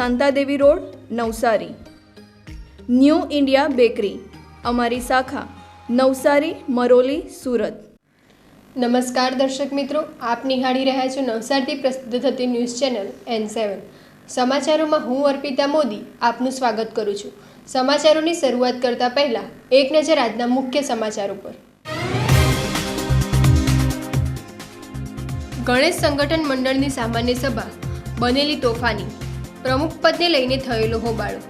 Shantadevi road, Navsari. New India bakery, અમારી શાખા, નવસારી, મરોલી, સુરત. નમસ્કાર દર્શક મિત્રો, આપ નિહાળી રહ્યા છો નવસારથી પ્રસિદ્ધ થતી ન્યૂઝ ચેનલ એન સેવન સમાચારોમાં હું અર્પિતા મોદી આપનું સ્વાગત કરું છું. સમાચારોની શરૂઆત કરતા પહેલા એક નજર આજના મુખ્ય સમાચાર ઉપર ગણેશ સંગઠન મંડળની સામાન્ય સભા, બનેલી તોફાની. પ્રમુખ પદને લઈને થયેલો હોબાળો.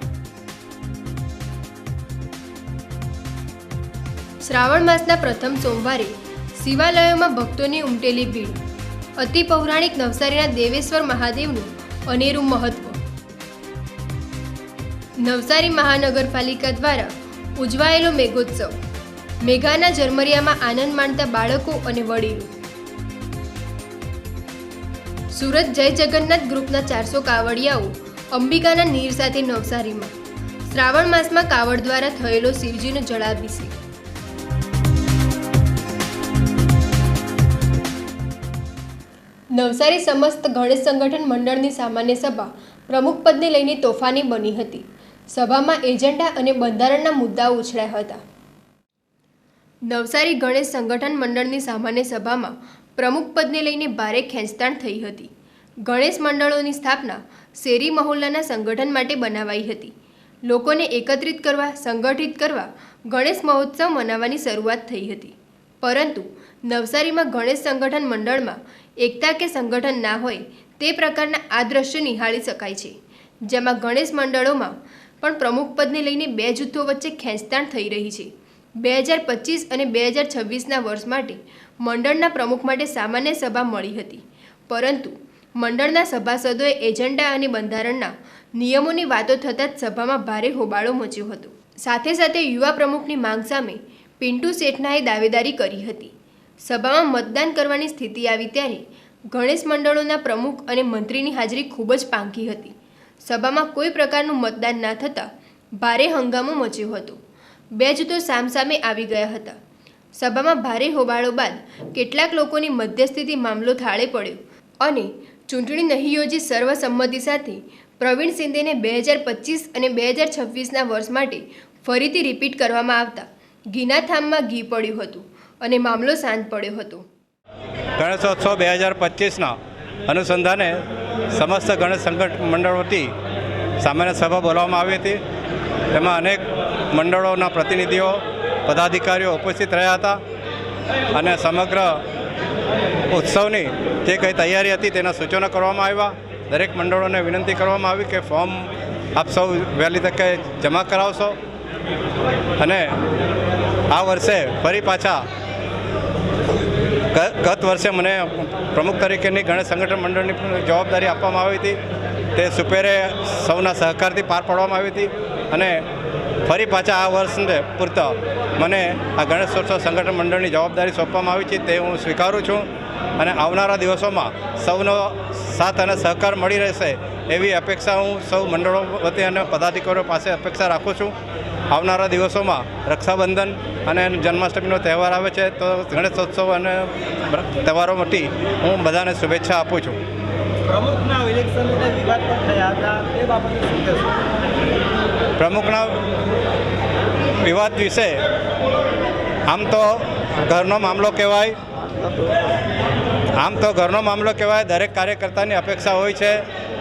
શ્રાવણ માસના પ્રથમ સોમવારે શિવાલયોમાં ભક્તોની ઉમટેલી ભીડ, અતિ પૌરાણિક નવસારીના દેવેશ્વર મહાદેવનું અનેરું મહત્વ. નવસારી મહાનગરપાલિકા દ્વારા ઉજવાયેલો મેઘોત્સવ, મેઘાના ઝરમરિયામાં આનંદ માણતા બાળકો અને વડીલો. સુરત જય જગન્નાથ ગ્રુપના ચારસો કાવડિયાઓ અંબિકાના નીર સાથે નવસારીમાં. શ્રાવણ માસમાં કાવડ દ્વારા થયેલો શિવજીનો જળાભિષેક. નવસારી સમસ્ત ગણેશ સંગઠન મંડળની સામાન્ય સભા પ્રમુખ પદને લઈને તોફાની બની હતી. સભામાં એજન્ડા અને બંધારણના મુદ્દાઓ ઉછળ્યા હતા. નવસારી ગણેશ સંગઠન મંડળની સામાન્ય સભામાં પ્રમુખ પદને લઈને ભારે ખેંચતાણ થઈ હતી. ગણેશ મંડળોની સ્થાપના શેરી મહોલ્લાના સંગઠન માટે બનાવાઈ હતી. લોકોને એકત્રિત કરવા, સંગઠિત કરવા ગણેશ મહોત્સવ મનાવવાની શરૂઆત થઈ હતી. પરંતુ નવસારીમાં ગણેશ સંગઠન મંડળમાં એકતા કે સંગઠન ના હોય તે પ્રકારના આ દ્રશ્ય નિહાળી શકાય છે, જેમાં ગણેશ મંડળોમાં પણ પ્રમુખ પદને લઈને બે જૂથો વચ્ચે ખેંચતાણ થઈ રહી છે. બે હજાર પચીસ અને બે હજાર છવ્વીસના વર્ષ માટે મંડળના પ્રમુખ માટે સામાન્ય સભા મળી હતી. પરંતુ મંડળના સભાસદોએ એજન્ડા અને બંધારણના નિયમોની વાતો થતાં જ સભામાં ભારે હોબાળો મચ્યો હતો. સાથે સાથે યુવા પ્રમુખની માંગ સામે પિન્ટુ શેઠનાએ દાવેદારી કરી હતી. સભામાં મતદાન કરવાની સ્થિતિ આવી ત્યારે ગણેશ મંડળોના પ્રમુખ અને મંત્રીની હાજરી ખૂબ જ પાંખી હતી. સભામાં કોઈ પ્રકારનું મતદાન ના થતાં ભારે હંગામો મચ્યો હતો. બે જૂથો સામસામે આવી ગયા હતા. સભામાં ભારે હોબાળો બાદ કેટલાક લોકોની મધ્યસ્થિતિ મામલો થાળે પડ્યો અને ચૂંટણી નહીં યોજી સર્વસંમતિ સાથે પ્રવીણ સિંધેને બે હજાર પચીસ અને બે હજાર છવ્વીસના વર્ષ માટે ફરીથી રિપીટ કરવામાં આવતા ઘીના થામમાં ઘી પડ્યું હતું અને મામલો શાંત પડ્યો હતો. ગણેશોત્સવ બે હજાર પચીસના અનુસંધાને સમસ્ત ગણેશ સંકટ મંડળ સામાન્ય સભા બોલાવવામાં આવી હતી. તેમાં અનેક મંડળોના પ્રતિનિધિઓ, પદાધિકારીઓ ઉપસ્થિત રહ્યા હતા અને સમગ્ર ઉત્સવની જે કંઈ તૈયારી હતી તેના સૂચનો કરવામાં આવ્યા. દરેક મંડળોને વિનંતી કરવામાં આવી કે ફોર્મ આપ સૌ વહેલી તકે જમા કરાવશો અને આ વર્ષે ફરી પાછા ગત વર્ષે મને પ્રમુખ તરીકેની ગણેશ સંગઠન મંડળની જવાબદારી આપવામાં આવી હતી. તે સુપેરે સૌના સહકારથી પાર પાડવામાં આવી હતી અને ફરી પાછા આ વર્ષને પૂરતા મને આ ગણેશોત્સવ સંગઠન મંડળની જવાબદારી સોંપવામાં આવી છે તે હું સ્વીકારું છું અને આવનારા દિવસોમાં સૌનો સાથ અને સહકાર મળી રહેશે એવી અપેક્ષા હું સૌ મંડળો વતી અને પદાધિકારીઓ પાસે અપેક્ષા રાખું છું. આવનારા દિવસોમાં રક્ષાબંધન અને જન્માષ્ટમીનો તહેવાર આવે છે તો ગણેશોત્સવ અને તહેવારો માટે હું બધાને શુભેચ્છા આપું છું. પ્રમુખના ઇલેક્શન વિવાદ પણ થયા હતા. એ બાબતે પ્રમુખના વિવાદ વિશે આમ તો ઘરનો મામલો કહેવાય, આમ તો ઘરનો મામલો કહેવાય, દરેક કાર્યકર્તાની અપેક્ષા હોય છે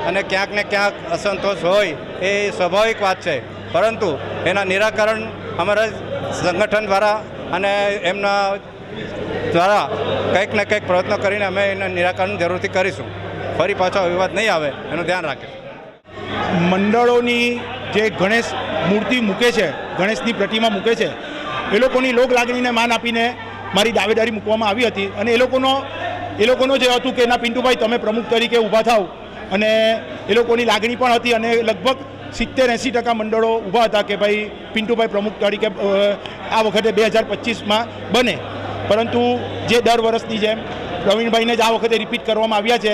અને ક્યાંક ને ક્યાંક અસંતોષ હોય એ સ્વાભાવિક વાત છે. પરંતુ એના નિરાકરણ અમારા સંગઠન દ્વારા અને એમના દ્વારા કંઈક ને કંઈક પ્રયત્નો કરીને અમે એના નિરાકરણ જરૂરથી કરીશું. ફરી પાછો વિવાદ નહીં આવે, એનું ધ્યાન રાખીશું. મંડળોની જે ગણેશ મૂર્તિ મૂકે છે, ગણેશની પ્રતિમા મૂકે છે, એ લોકોની લોક લાગણીને માન આપીને મારી દાવેદારી મૂકવામાં આવી હતી અને એ લોકોનો એ લોકોનો જે હતું કે, ના, પિન્ટુભાઈ, તમે પ્રમુખ તરીકે ઊભા થાવ. અને એ લોકોની લાગણી પણ હતી અને લગભગ સિત્તેર એંસી ટકા મંડળો ઊભા હતા કે, ભાઈ, પિન્ટુભાઈ પ્રમુખ તરીકે આ વખતે બે હજાર પચીસમાં બને. પરંતુ જે દર વર્ષની જેમ પ્રવીણભાઈને જ આ વખતે રિપીટ કરવામાં આવ્યા છે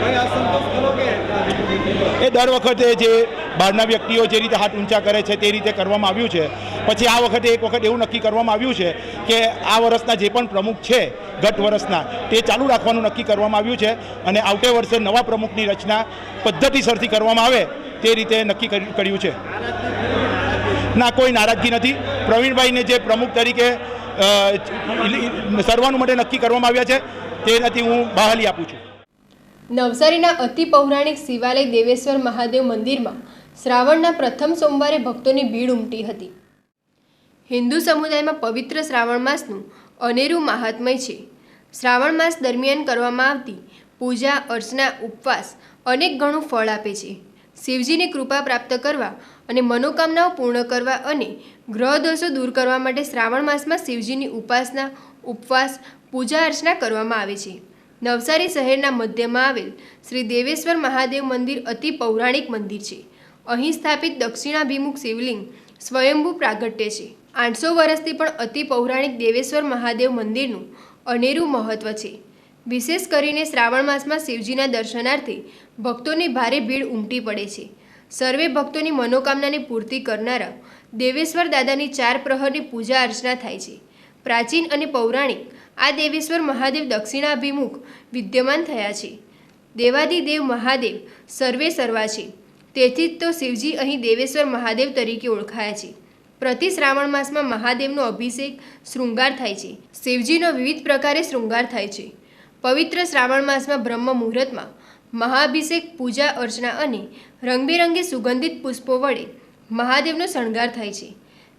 કઈ અસંતોષ ખરો કે એ દર વખતે જે બહારના વ્યક્તિઓ જે રીતે હાથ ઊંચા કરે છે તે રીતે કરવામાં આવ્યું છે. પછી આ વખતે એક વખત એવું નક્કી કરવામાં આવ્યું છે કે આ વર્ષના જે પણ પ્રમુખ છે ગત વર્ષના તે ચાલુ રાખવાનું નક્કી કરવામાં આવ્યું છે અને આવતે વર્ષે નવા પ્રમુખની રચના પદ્ધતિસરથી કરવામાં આવે તે રીતે નક્કી કર્યું છે. ના કોઈ નારાજગી નથી. પ્રવીણભાઈને જે પ્રમુખ તરીકે અ, સર્વાનું માટે નક્કી કરવામાં આવ્યા છે તેનાથી હું બહાલી આપું છું. નવસારીના અતિ પૌરાણિક શિવાલય દેવેશ્વર મહાદેવ મંદિરમાં શ્રાવણના પ્રથમ સોમવારે ભક્તોની ભીડ ઉમટી હતી. હિન્દુ સમુદાયમાં પવિત્ર શ્રાવણ માસનું અનેરું મહાત્મય છે. શ્રાવણ માસ દરમિયાન કરવામાં આવતી પૂજા, અર્ચના, ઉપવાસ અનેક ગણું ફળ આપે છે. શિવજીની કૃપા પ્રાપ્ત કરવા અને મનોકામનાઓ પૂર્ણ કરવા અને ગ્રહ દોષો દૂર કરવા માટે શ્રાવણ માસમાં શિવજીની ઉપાસના, ઉપવાસ, પૂજા, અર્ચના કરવામાં આવે છે. નવસારી શહેરના મધ્યમાં આવેલ શ્રી દેવેશ્વર મહાદેવ મંદિર અતિ પૌરાણિક મંદિર છે. અહીં સ્થાપિત દક્ષિણાભિમુખ શિવલિંગ સ્વયંભૂ પ્રાગટ્ય છે. આઠસો વર્ષથી પણ અતિ પૌરાણિક દેવેશ્વર મહાદેવ મંદિરનું અનેરું મહત્વ છે. વિશેષ કરીને શ્રાવણ માસમાં શિવજીના દર્શનાર્થે ભક્તોની ભારે ભીડ ઉમટી પડે છે. સર્વે ભક્તોની મનોકામનાની પૂર્તિ કરનારા દેવેશ્વર દાદાની ચાર પ્રહરની પૂજા અર્ચના થાય છે. પ્રાચીન અને પૌરાણિક આ દેવેશ્વર મહાદેવ દક્ષિણાભિમુખ વિદ્યમાન થયા છે. દેવાદિદેવ મહાદેવ સર્વે સર્વા છે. તેથી જ તો શિવજી અહીં દેવેશ્વર મહાદેવ તરીકે ઓળખાયા છે. પ્રતિ શ્રાવણ માસમાં મહાદેવનો અભિષેક શૃંગાર થાય છે. શિવજીનો વિવિધ પ્રકારે શૃંગાર થાય છે. પવિત્ર શ્રાવણ માસમાં બ્રહ્મ મુહૂર્તમાં મહાભિષેક, પૂજા, અર્ચના અને રંગબેરંગી સુગંધિત પુષ્પો વડે મહાદેવનો શણગાર થાય છે.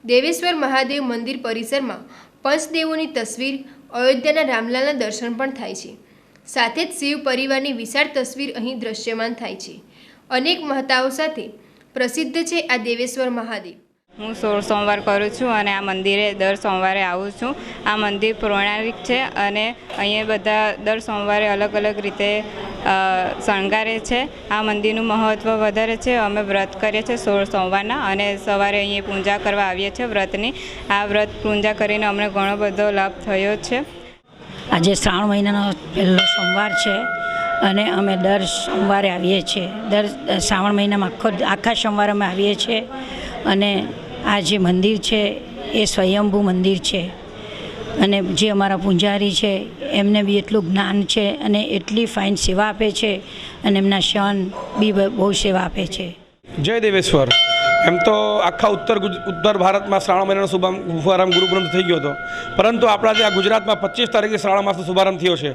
દેવેશ્વર મહાદેવ મંદિર પરિસરમાં પંચદેવોની તસવીર અયોધ્યાના રામલાલના દર્શન પણ થાય છે. સાથે જ શિવ પરિવારની વિશાળ તસવીર અહીં દ્રશ્યમાન થાય છે. અનેક મહતાઓ સાથે પ્રસિદ્ધ છે આ દેવેશ્વર મહાદેવ. હું સોળ સોમવાર કરું છું અને આ મંદિરે દર સોમવારે આવું છું. આ મંદિર પૌરાણિક છે અને અહીંયા બધા દર સોમવારે અલગ અલગ રીતે શણગારે છે. આ મંદિરનું મહત્ત્વ વધારે છે. અમે વ્રત કરીએ છીએ સોળ સોમવારના અને સવારે અહીંયા પૂજા કરવા આવીએ છીએ વ્રતની. આ વ્રત પૂજા કરીને અમને ઘણો બધો લાભ થયો છે. આજે શ્રાવણ મહિનાનો પહેલો સોમવાર છે અને અમે દર સોમવારે આવીએ છીએ. દર શ્રાવણ મહિનામાં આખો, આખા સોમવાર અમે આવીએ છીએ અને આ જે મંદિર છે એ સ્વયંભૂ મંદિર છે. અને જે અમારા પૂંજારી છે એમને બી એટલું જ્ઞાન છે અને એટલી ફાઇન સેવા આપે છે અને એમના શન બી બહુ સેવા આપે છે. જય દેવેશ્વર. એમ તો આખા ઉત્તર ઉત્તર ભારતમાં શ્રાવણ મહિનાનો શુભારંભ શુભારંભ ગુરુગ્રંથ થઈ ગયો હતો. પરંતુ આપણા જે આ ગુજરાતમાં પચીસ તારીખે શ્રાવણ માસનો શુભારંભ થયો છે.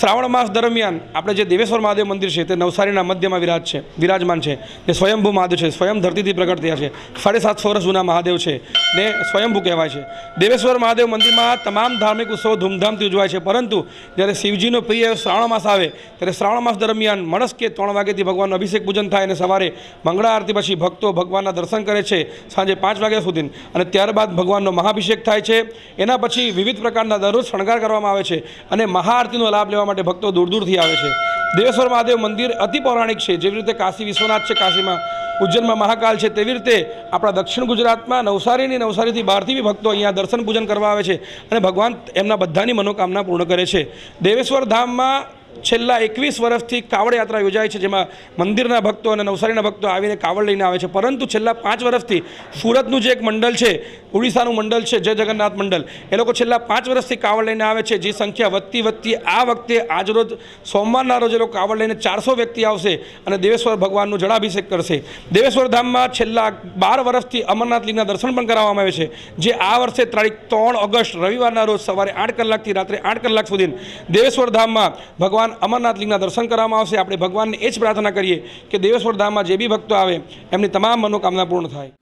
શ્રાવણ માસ દરમિયાન આપણે જે દેવેશ્વર મહાદેવ મંદિર છે તે નવસારીના મધ્યમાં વિરાજ છે, વિરાજમાન છે. તે સ્વયંભૂ મહાદેવ છે, સ્વયં ધરતીથી પ્રગટ થયા છે. સાડે સાતસો વર્ષ જૂના મહાદેવ છે ને સ્વયંભૂ કહેવાય છે. દેવેશ્વર મહાદેવ મંદિરમાં તમામ ધાર્મિક ઉત્સવો ધૂમધામથી ઉજવાય છે. પરંતુ જ્યારે શિવજીનો પ્રિય શ્રાવણ માસ આવે, ત્યારે શ્રાવણ માસ દરમિયાન મળસ્કે ત્રણ વાગ્યાથી ભગવાનનો અભિષેક પૂજન થાય અને સવારે મંગળા આરતી પછી ભક્તો ભગવાનના દર્શન કરે છે સાંજે પાંચ વાગ્યા સુધી. અને ત્યારબાદ ભગવાનનો મહાભિષેક થાય છે. એના પછી વિવિધ પ્રકારના દરરોજ શણગાર કરવામાં આવે છે અને મહાઆરતીનો લાભ લેવા માટે ભક્તો દૂર દૂરથી આવે છે. દેવેશ્વર મહાદેવ મંદિર અતિ પૌરાણિક છે. જેવી રીતે કાશી વિશ્વનાથ છે, કાશીમાં ઉજ્જૈનમાં મહાકાલ છે, તેવી રીતે આપણા દક્ષિણ ગુજરાતમાં નવસારીની નવસારીથી બહારથી બી ભક્તો અહીંયા દર્શન પૂજન કરવા આવે છે અને ભગવાન એમના બધાની મનોકામના પૂર્ણ કરે છે. દેવેશ્વર ધામમાં છેલ્લા એકવીસ વર્ષથી કાવડ યાત્રા યોજાય છે, જેમાં મંદિરના ભક્તો અને નવસારીના ભક્તો આવીને કાવડ લઈને આવે છે. પરંતુ છેલ્લા પાંચ વર્ષથી સુરતનું જે એક મંડળ છે ઉડીસાનું મંડળ છે, જય જગન્નાથ મંડળ, એ લોકો છેલ્લા પાંચ વર્ષથી કાવડ લઈને આવે છે. જે સંખ્યા વધતી વધતી આ વખતે આજરોજ સોમવારના રોજ એ લોકો કાવડ લઈને ચારસો વ્યક્તિ આવશે અને દેવેશ્વર ભગવાનનું જળાભિષેક કરશે. દેવેશ્વર ધામમાં છેલ્લા બાર વર્ષથી અમરનાથ લિંગના દર્શન પણ કરાવવામાં આવે છે. જે આ વર્ષે તારીખ ત્રણ ઓગસ્ટ રવિવારના રોજ સવારે આઠ કલાકથી રાત્રે આઠ કલાક સુધી દેવેશ્વર ધામમાં ભગવાન અમરનાથ લિંગના દર્શન કરવામાં આવશે. આપણે ભગવાનને એ જ પ્રાર્થના કરીએ કે દેવેશ્વર ધામમાં જે બી ભક્તો આવે, એમની તમામ મનોકામના પૂર્ણ થાય.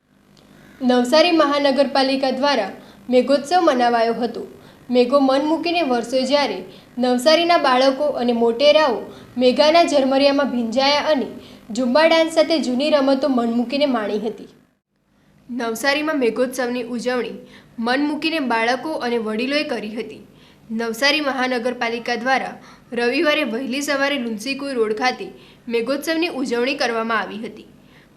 નવસારી મહાનગરપાલિકા દ્વારા મેઘોત્સવ મનાવાયો હતો. મેઘો મન મૂકીને વર્ષો જ્યારે નવસારીના બાળકો અને મોટેરાઓ મેઘાના ઝરમરિયામાં ભીંજાયા અને ઝુંબા ડાન્સ સાથે જૂની રમતો મન મૂકીને માણી હતી. નવસારીમાં મેઘોત્સવની ઉજવણી મન મૂકીને બાળકો અને વડીલોએ કરી હતી. નવસારી મહાનગરપાલિકા દ્વારા રવિવારે વહેલી સવારે લુન્સીકુઈ રોડ ખાતે મેઘોત્સવની ઉજવણી કરવામાં આવી હતી.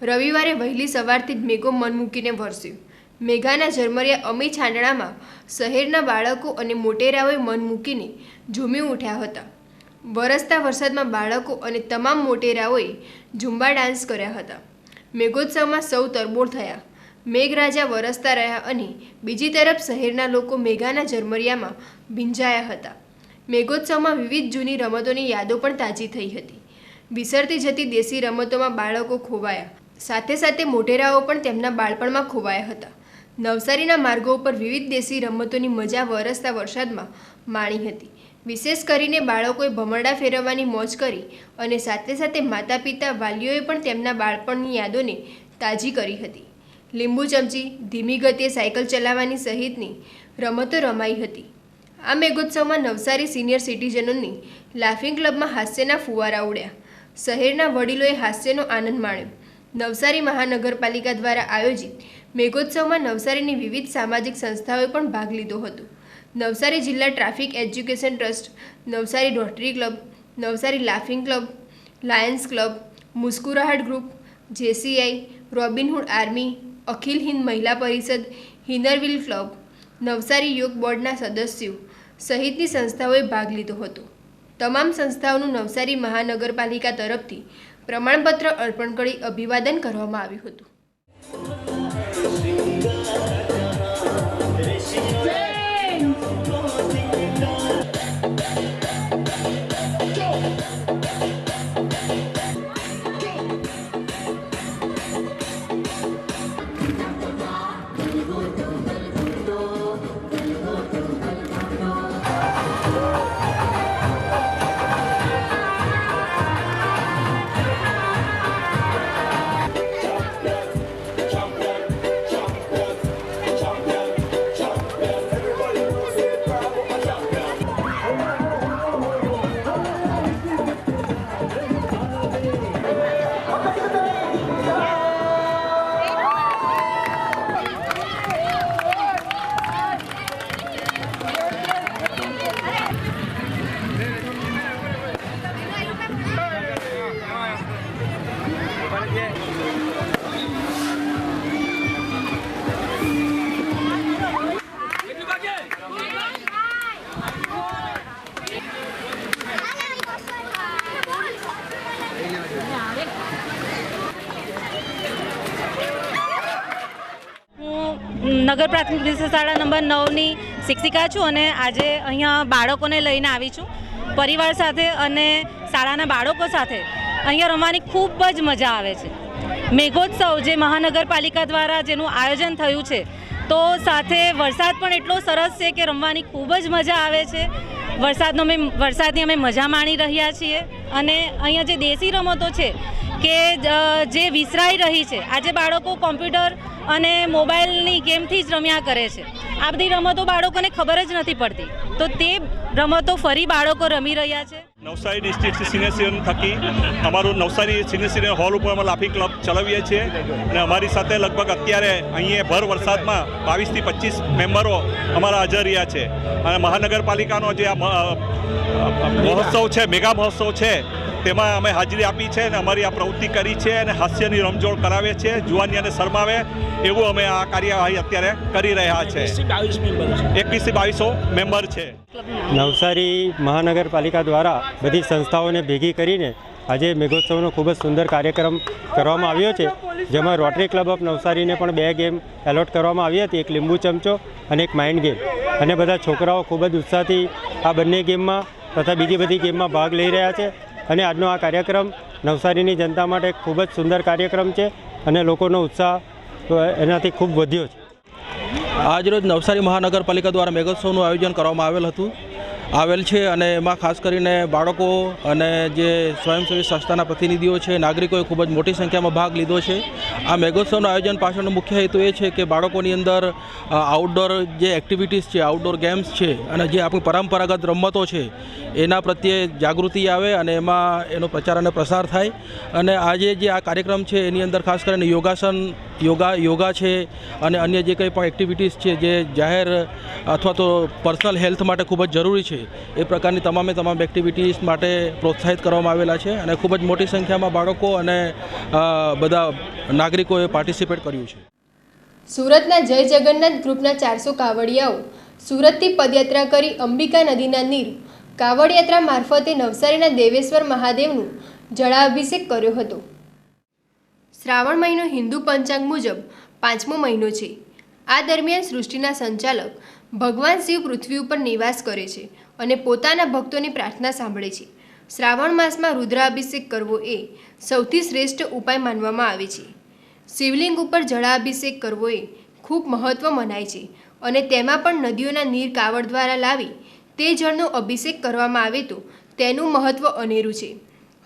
રવિવારે વહેલી સવારથી જ મેઘો મન મૂકીને વરસ્યો. મેઘાના ઝરમરિયા અમી છાંડણામાં શહેરના બાળકો અને મોટેરાઓએ મન મૂકીને ઝૂમી ઉઠ્યા હતા. વરસતા વરસાદમાં બાળકો અને તમામ મોટેરાઓએ ઝુંબા ડાન્સ કર્યા હતા. મેઘોત્સવમાં સૌ તરબોળ થયા. મેઘરાજા વરસતા રહ્યા અને બીજી તરફ શહેરના લોકો મેઘાના ઝરમરિયામાં ભીંજાયા હતા. મેઘોત્સવમાં વિવિધ જૂની રમતોની યાદો પણ તાજી થઈ હતી. વિસરતી જતી દેશી રમતોમાં બાળકો ખોવાયા. સાથે સાથે મોટેરાઓ પણ તેમના બાળપણમાં ખોવાયા હતા. નવસારીના માર્ગો ઉપર વિવિધ દેશી રમતોની મજા વરસતા વરસાદમાં માણી હતી. વિશેષ કરીને બાળકોએ ભમરડા ફેરવવાની મોજ કરી અને સાથે સાથે માતા પિતા વાલીઓએ પણ તેમના બાળપણની યાદોને તાજી કરી હતી. લીંબુ ચમચી ધીમી ગતિએ સાયકલ ચલાવવાની સહિતની રમતો રમાઈ હતી. આ મેઘોત્સવમાં નવસારી સિનિયર સિટીઝનોની લાફિંગ ક્લબમાં હાસ્યના ફુવારા ઉડ્યા. શહેરના વડીલોએ હાસ્યનો આનંદ માણ્યો. નવસારી મહાનગરપાલિકા દ્વારા આયોજિત મેઘોત્સવમાં નવસારીની વિવિધ સામાજિક સંસ્થાઓએ પણ ભાગ લીધો હતો. નવસારી જિલ્લા traffic education trust, Navsari Rotary Club, Navsari Laughing Club, Lions Club, Muskurahat group, JCI, Robinhood Army Akhil Hind Mahila Parishad, હિનરવિલ club, Navsari યોગ બોર્ડના સદસ્યો સહિતની સંસ્થાઓએ ભાગ લીધો હતો. તમામ સંસ્થાઓનું નવસારી મહાનગરપાલિકા તરફથી પ્રમાણપત્ર અર્પણ કરી અભિવાદન કરવામાં આવ્યું હતું. નગર પ્રાથમિક શાળા નંબર નવની શિક્ષિકા છું અને આજે અહીંયા બાળકોને લઈને આવી છું. પરિવાર સાથે અને શાળાના બાળકો સાથે અહીંયા રમવાની ખૂબ જ મજા આવે છે. મેઘોત્સવ જે મહાનગરપાલિકા દ્વારા જેનું આયોજન થયું છે, તો સાથે વરસાદ પણ એટલો સરસ છે કે રમવાની ખૂબ જ મજા આવે છે. વરસાદનો અમે, વરસાદની અમે મજા માણી રહ્યા છીએ અને અહીંયા જે દેશી રમતો છે કે જે વિસરાઈ રહી છે, આજે બાળકો કોમ્પ્યુટર અને મોબાઈલની ગેમથી જ રમ્યા કરે છે. આ બધી રમતો બાળકોને ખબર જ નથી પડતી. તો તે રમતો ફરી બાળકો રમી રહ્યા છે. નવસારી ડિસ્ટ્રિક્ટ સિનિયર થકી. અમારું નવસારી સિનિયર હોલ ઉપર અમે લાફી ક્લબ ચલાવીએ છીએ. અને અમારી સાથે લગભગ અત્યારે અહીંયા ભર વરસાદમાં બાવીસથી પચીસ મેમ્બરો અમારા હાજર રહ્યા છે. અને મહાનગરપાલિકાનો જે આ મહોત્સવ છે, મેગા મહોત્સવ છે તેમાં અમે હાજરી આપી છે અને અમારી આ પ્રવૃત્તિ કરી છે અને હાસ્યની રમઝોળ કરાવે છે જુવાનિયાને શરમાવે એવું અમે આ કાર્યવાહી અત્યારે કરી રહ્યા છે. એકવીસથી બાવીસો મેમ્બર છે. નવસારી મહાનગરપાલિકા દ્વારા બધી સંસ્થાઓને ભેગી કરીને આજે મેઘોત્સવનો ખૂબ જ સુંદર કાર્યક્રમ કરવામાં આવ્યો છે જેમાં રોટરી ક્લબ ઓફ નવસારીને પણ બે ગેમ એલોટ કરવામાં આવી હતી એક લીંબુ ચમચો અને એક માઇન્ડ ગેમ અને બધા છોકરાઓ ખૂબ જ ઉત્સાહથી આ બંને ગેમમાં તથા બીજી બધી ગેમમાં ભાગ લઈ રહ્યા છે. અને આજનો આ કાર્યક્રમ નવસારીની જનતા માટે ખૂબ જ સુંદર કાર્યક્રમ છે અને લોકોનો ઉત્સાહ એનાથી ખૂબ વધ્યો છે. આજરોજ નવસારી મહાનગરપાલિકા દ્વારા મેગોત્સવનું આયોજન કરવામાં આવેલ હતું. આવેલ છે અને એમાં ખાસ કરીને બાળકો અને જે સ્વયંસેવી સંસ્થાના પ્રતિનિધિઓ છે, નાગરિકોએ ખૂબ જ મોટી સંખ્યામાં ભાગ લીધો છે. આ મેઘોત્સવનું આયોજન પાછળનો મુખ્ય હેતુ એ છે કે બાળકોની અંદર આઉટડોર જે એક્ટિવિટીઝ છે આઉટડોર ગેમ્સ છે અને જે આપણી પરંપરાગત રમતો છે, એના પ્રત્યે જાગૃતિ આવે અને એમાં એનો પ્રચાર અને પ્રસાર થાય. અને આજે જે આ કાર્યક્રમ છે, એની અંદર ખાસ કરીને યોગાસન યોગા યોગા છે અને અન્ય જે કંઈ પણ એક્ટિવિટીઝ છે જે જાહેર અથવા તો પર્સનલ હેલ્થ માટે ખૂબ જ જરૂરી છે, એ પ્રકારની તમામે તમામ એક્ટિવિટીઝ માટે પ્રોત્સાહિત કરવામાં આવેલા છે અને ખૂબ જ મોટી સંખ્યામાં બાળકો અને બધા નાગરિકોએ પાર્ટિસિપેટ કર્યું છે. સુરતના જય જગન્નાથ ગ્રુપના ચારસો કાવડિયાઓ સુરતથી પદયાત્રા કરી અંબિકા નદીના નીર કાવડયાત્રા મારફતે નવસારીના દેવેશ્વર મહાદેવનું જળાભિષેક કર્યો હતો. શ્રાવણ મહિનો હિન્દુ પંચાંગ મુજબ પાંચમો મહિનો છે. આ દરમિયાન સૃષ્ટિના સંચાલક ભગવાન શિવ પૃથ્વી ઉપર નિવાસ કરે છે અને પોતાના ભક્તોની પ્રાર્થના સાંભળે છે. શ્રાવણ માસમાં રુદ્રાભિષેક કરવો એ સૌથી શ્રેષ્ઠ ઉપાય માનવામાં આવે છે. શિવલિંગ ઉપર જળાભિષેક કરવો એ ખૂબ મહત્ત્વ મનાય છે અને તેમાં પણ નદીઓના નીર કાવડ દ્વારા લાવી તે જળનો અભિષેક કરવામાં આવે તો તેનું મહત્ત્વ અનેરું છે.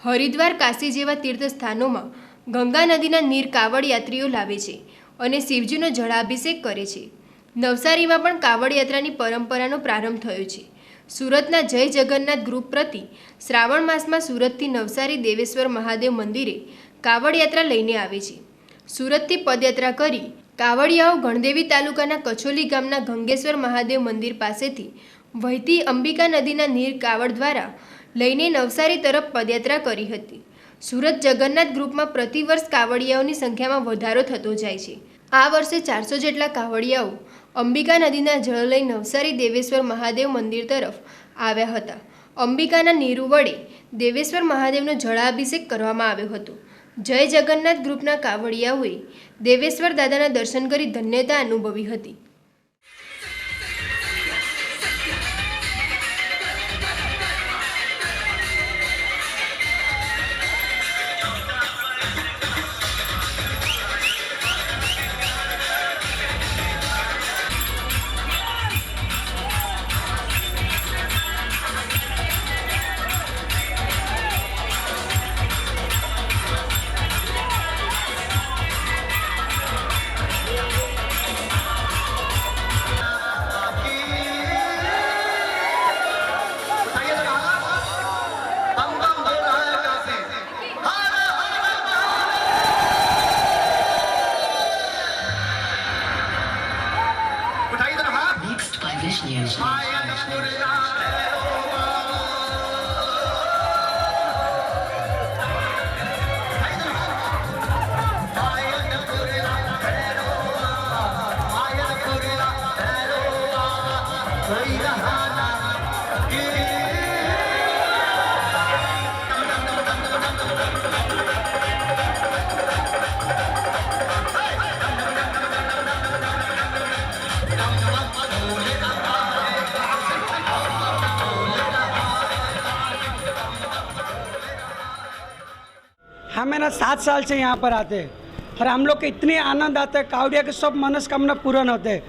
હરિદ્વાર કાશી જેવા તીર્થ સ્થાનોમાં ગંગા નદીના નીર કાવડ યાત્રીઓ લાવે છે અને શિવજીનો જળાભિષેક કરે છે. નવસારીમાં પણ કાવડ યાત્રાની પરંપરાનો પ્રારંભ થયો છે. સુરતના જય જગન્નાથ ગ્રુપ પ્રતિ શ્રાવણ માસમાં સુરતથી નવસારી દેવેશ્વર મહાદેવ મંદિરે કાવડ યાત્રા લઈને આવે છે. સુરતથી પદયાત્રા કરી કાવડિયાઓ ગણદેવી તાલુકાના કચોલી ગામના ગંગેશ્વર મહાદેવ મંદિર પાસેથી વહેતી અંબિકા નદીના નીર કાવડ દ્વારા લઈને નવસારી તરફ પદયાત્રા કરી હતી. સુરત જગન્નાથ ગ્રુપમાં પ્રતિવર્ષ કાવડિયાઓની સંખ્યામાં વધારો થતો જાય છે. આ વર્ષે ચારસો જેટલા કાવડિયાઓ અંબિકા નદીના જળ લઈ નવસારી દેવેશ્વર મહાદેવ મંદિર તરફ આવ્યા હતા. અંબિકાના નીરુ વડે દેવેશ્વર મહાદેવનો જળાભિષેક કરવામાં આવ્યો હતો. જય જગન્નાથ ગ્રુપના કાવડિયાઓએ દેવેશ્વર દાદાના દર્શન કરી ધન્યતા અનુભવી હતી. हम है ना सात साल से यहाँ पर आते हैं और हम लोग को इतनी आनंद आता है कावड़िया के सब मनस्कामना पूर्ण होते हैं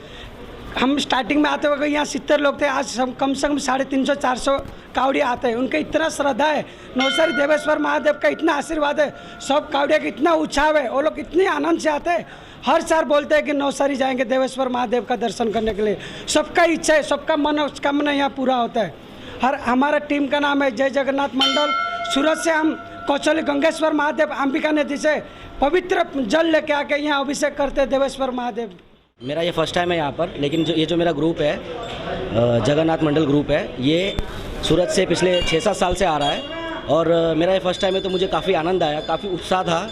हम स्टार्टिंग में आते वक्त यहाँ सितर लोग थे आज हम कम से कम साढ़े तीन सौ चार सौ कावड़िया आते हैं उनका इतना श्रद्धा है नौसरी देवेश्वर महादेव का इतना आशीर्वाद है सब कावड़िया का इतना उत्साह है वो लोग इतने आनंद से आते हैं हर साल बोलते हैं कि नौसारी जाएंगे देवेश्वर महादेव का दर्शन करने के लिए सबका इच्छा है सबका मनोकामना यहाँ पूरा होता है हर हमारा टीम का नाम है जय जगन्नाथ मंडल सूरत से हम कौशली गंगेश्वर महादेव, अंबिका नदी से पवित्र जल लेके आके यहाँ अभिषेक करते देवेश्वर महादेव। मेरा ये फ़र्स्ट टाइम है यहाँ पर, लेकिन जो ये जो मेरा ग्रुप है जगन्नाथ मंडल ग्रुप है, ये सूरत से पिछले छः सात साल से आ रहा है। और मेरा ये फ़र्स्ट टाइम है तो मुझे काफ़ी आनंद आया, काफ़ी उत्साह था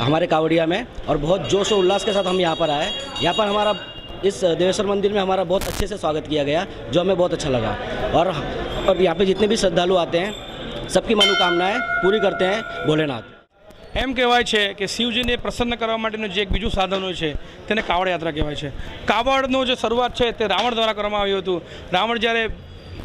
हमारे कावड़िया में, और बहुत जोश और उल्लास के साथ हम यहाँ पर आए। यहाँ पर हमारा इस देवेश्वर मंदिर में हमारा बहुत अच्छे से स्वागत किया गया, जो हमें बहुत अच्छा लगा। और और यहाँ पे जितने भी श्रद्धालु आते हैं सबकी मनोकामनाएं पूरी करते हैं भोलेनाथ એમ કહેવાય છે કે શિવજીને પ્રસન્ન કરવા માટેનું જે એક બીજું સાધન હોય છે તેને કાવડ યાત્રા કહેવાય છે કાવડનો જે શરૂઆત છે તે રાવણ દ્વારા કરવામાં આવ્યું હતું રાવણ જ્યારે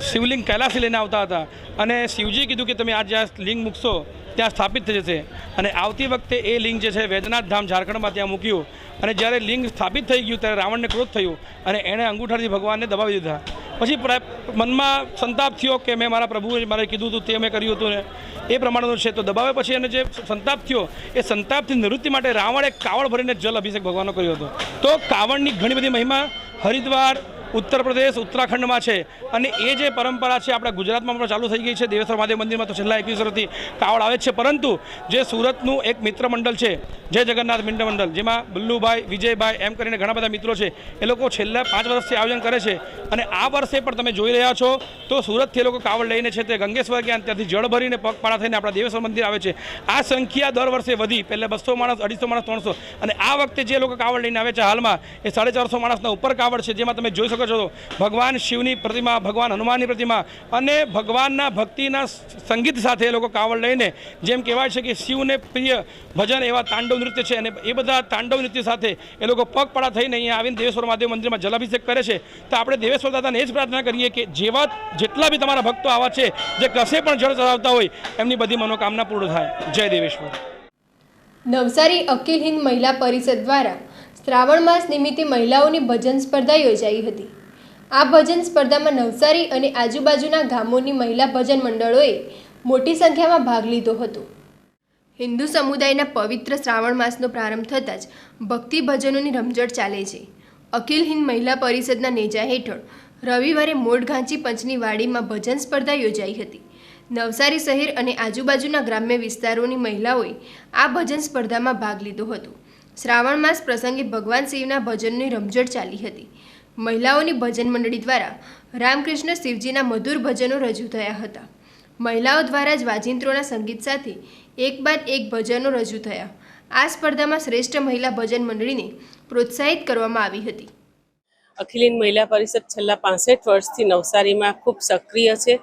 શિવલિંગ કૈલાસી લઈને આવતા હતા અને શિવજીએ કીધું કે તમે આ જ્યાં લિંગ મૂકશો ત્યાં સ્થાપિત થઈ જશે અને આવતી વખતે એ લિંગ જે છે વૈદ્યનાથ ધામ ઝારખંડમાં ત્યાં મૂક્યું અને જ્યારે લિંગ સ્થાપિત થઈ ગયું ત્યારે રાવણને ક્રોધ થયું અને એણે અંગૂઠાથી ભગવાનને દબાવી દીધા પછી પ્રા- મનમાં સંતાપ થયો કે મેં મારા પ્રભુએ મારે કીધું હતું તે મેં કર્યું હતું ને, એ પ્રમાણેનું છે. તો દબાવે પછી એને જે સંતાપ થયો, એ સંતાપથી નિવૃત્તિ માટે રાવણે કાવડ ભરીને જલ અભિષેક ભગવાનનો કર્યો હતો. તો કાવડની ઘણી બધી મહિમા, હરિદ્વાર ઉત્તર પ્રદેશ, ઉત્તરાખંડમાં છે. અને એ જે પરંપરા છે આપણા ગુજરાતમાં પણ ચાલુ થઈ ગઈ છે. દેવેશ્વર મહાદેવ મંદિરમાં તો છેલ્લા એકવીસ વર્ષથી કાવડ આવે છે. પરંતુ જે સુરતનું એક મિત્ર મંડળ છે, જય જગન્નાથ મિત્ર મંડળ, જેમાં બલ્લુભાઈ, વિજયભાઈ, એમ કરીને ઘણા બધા મિત્રો છે, એ લોકો છેલ્લા પાંચ વર્ષથી આયોજન કરે છે. અને આ વર્ષે પણ તમે જોઈ રહ્યા છો, તો સુરતથી એ લોકો કાવડ લઈને છે તે ગંગેશ્વર ગયા ત્યાંથી જળ ભરીને પગપાળા થઈને આપણા દેવેશ્વર મંદિર આવે છે. આ સંખ્યા દર વર્ષે વધી. પહેલાં બસો માણસ, અઢીસો માણસ, ત્રણસો. અને આ વખતે જે લોકો કાવડ લઈને આવે છે હાલમાં, એ સાડા ચારસો માણસના ઉપર કાવડ છે, જેમાં તમે જોઈ શકો છો ભગવાન શિવની પ્રતિમા, ભગવાન હનુમાનની પ્રતિમા અને ભગવાનના ભક્તિના સંગીત સાથે એ લોકો કાવડ લઈને જેમ કહેવાય છે કે શિવને પ્રિય ભજન એવા તાંડવ નૃત્ય છે અને એ બધા તાંડવ નૃત્ય સાથે એ લોકો પગપાળા થઈને અહીંયા આવીને દેવેશ્વર મહાદેવ મંદિરમાં જલાભિષેક કરે છે. તો આપણે દેવેશ્વર દાદાને એ જ પ્રાર્થના કરીએ કે જેવા જેટલા બી તમારા ભક્તો આવા છે, જે કશે પણ જળ ચડાવતા હોય, એમની બધી મનોકામના પૂર્ણ થાય. જય દેવેશ્વર. નવસારી અખિલ હિંદ મહિલા પરિષદ દ્વારા શ્રાવણ માસ નિમિત્તે મહિલાઓની ભજન સ્પર્ધા યોજાઈ હતી. આ ભજન સ્પર્ધામાં નવસારી અને આજુબાજુના ગામોની મહિલા ભજન મંડળોએ મોટી સંખ્યામાં ભાગ લીધો હતો. હિન્દુ સમુદાયના પવિત્ર શ્રાવણ માસનો પ્રારંભ થતાં જ ભક્તિ ભજનોની રમઝટ ચાલે છે. અખિલ હિન્દ મહિલા પરિષદના નેજા હેઠળ રવિવારે મોડઘાંચી પંચની વાડીમાં ભજન સ્પર્ધા યોજાઈ હતી. નવસારી શહેર અને આજુબાજુના ગ્રામ્ય વિસ્તારોની મહિલાઓએ આ ભજન સ્પર્ધામાં ભાગ લીધો હતો. શ્રાવણ માસ પ્રસંગે ભગવાન શિવના ભજનની રમઝટ ચાલી હતી. મહિલાઓની ભજન મંડળી દ્વારા રામકૃષ્ણ શિવજીના મધુર ભજનો રજૂ થયા હતા. મહિલાઓ દ્વારા જ વાજિંત્રોના સંગીત સાથે એક બાદ એક ભજનો રજૂ થયા. આ સ્પર્ધામાં શ્રેષ્ઠ મહિલા ભજન મંડળીને પ્રોત્સાહિત કરવામાં આવી હતી. અખિલેન મહિલા પરિષદ છેલ્લા પાંસઠ વર્ષથી નવસારીમાં ખૂબ સક્રિય છે.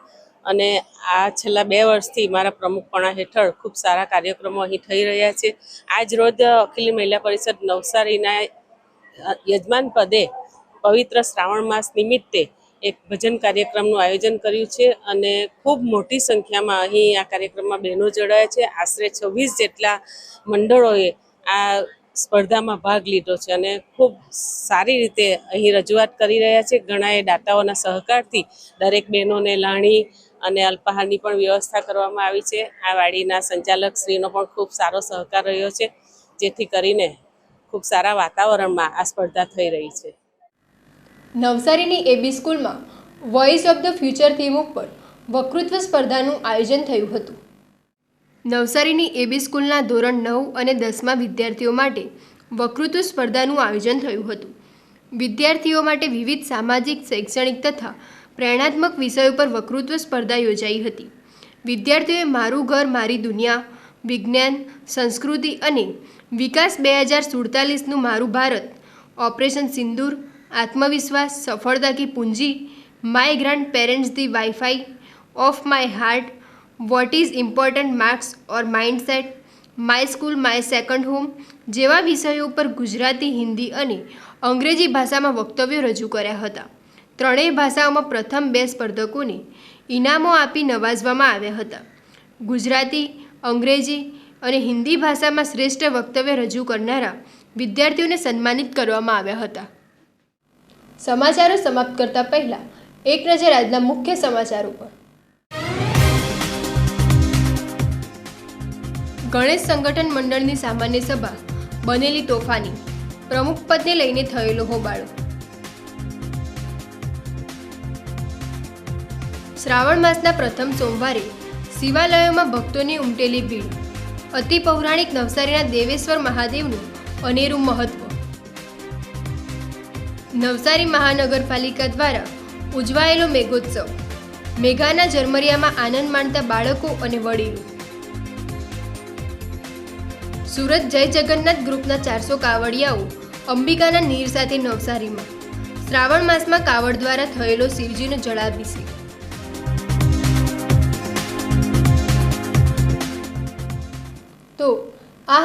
અને આ છેલ્લા બે વર્ષથી મારા પ્રમુખપણા હેઠળ ખૂબ સારા કાર્યક્રમો અહીં થઈ રહ્યા છે. આજ રોજ અખિલ મહિલા પરિષદ નવસારીના યજમાન પદે પવિત્ર શ્રાવણ માસ નિમિત્તે એક ભજન કાર્યક્રમનું આયોજન કર્યું છે અને ખૂબ મોટી સંખ્યામાં અહીં આ કાર્યક્રમમાં બહેનો જોડાયા છે. આશરે છવ્વીસ જેટલા મંડળોએ આ સ્પર્ધામાં ભાગ લીધો છે અને ખૂબ સારી રીતે અહીં રજૂઆત કરી રહ્યા છે. ઘણાએ દાતાઓના સહકારથી દરેક બહેનોને લાણી અને અલ્પાહારની પણ વ્યવસ્થા કરવામાં આવી છે. આ વાડીના સંચાલક શ્રીનો પણ ખૂબ સારો સહકાર રહ્યો છે, જેથી કરીને ખૂબ સારા વાતાવરણમાં આ સ્પર્ધા થઈ રહી છે. નવસારીની એબી સ્કૂલમાં voice of the future theme ઉપર વકૃત્વ સ્પર્ધાનું આયોજન થયું હતું. નવસારીની એબી સ્કૂલના ધોરણ નવ અને દસમા વિદ્યાર્થીઓ માટે વકૃત્વ સ્પર્ધાનું આયોજન થયું હતું. વિદ્યાર્થીઓ માટે વિવિધ સામાજિક, શૈક્ષણિક તથા પ્રેરણાત્મક વિષયો ઉપર વક્તૃત્વ સ્પર્ધા યોજાઈ હતી. વિદ્યાર્થીઓએ મારું ઘર, મારી દુનિયા, વિજ્ઞાન, સંસ્કૃતિ અને વિકાસ બે હજાર સુડતાલીસનું મારું ભારત, ઓપરેશન સિંદૂર, આત્મવિશ્વાસ સફળતા કી પૂંજી, my grandparents the wifi, of my heart, what is important marks or mindset my school, my second home જેવા વિષયો ઉપર ગુજરાતી, હિન્દી અને અંગ્રેજી ભાષામાં વક્તવ્યો રજૂ કર્યા હતા. ત્રણેય ભાષાઓમાં પ્રથમ બે સ્પર્ધકોને ઇનામો આપી નવાજવામાં આવ્યા હતા. ગુજરાતી, અંગ્રેજી અને હિન્દી ભાષામાં શ્રેષ્ઠ વક્તવ્ય રજૂ કરનારા વિદ્યાર્થીઓને સન્માનિત કરવામાં આવ્યા હતા. સમાચારો સમાપ્ત કરતા પહેલા એક નજર આજના મુખ્ય સમાચારો પર ગણેશ સંગઠન મંડળની સામાન્ય સભા બનેલી તોફાની. પ્રમુખ પદને લઈને થયેલો હોબાળો. શ્રાવણ માસના પ્રથમ સોમવારે શિવાલયોમાં ભક્તોની ઉમટેલી ભીડ, અતિ પૌરાણિક નવસારીના દેવેશ્વર મહાદેવનું અનેરું મહત્વ. નવસારી મહાનગરપાલિકા દ્વારા ઉજવાયેલો મેઘોત્સવ, મેઘાના ઝરમરિયામાં આનંદ માણતા બાળકો અને વડીલો. સુરત જય જગન્નાથ ગ્રુપના ચારસો કાવડિયાઓ અંબિકાના નીર સાથે નવસારીમાં શ્રાવણ માસમાં કાવડ દ્વારા થયેલો શિવજીનો જળાભિષેક.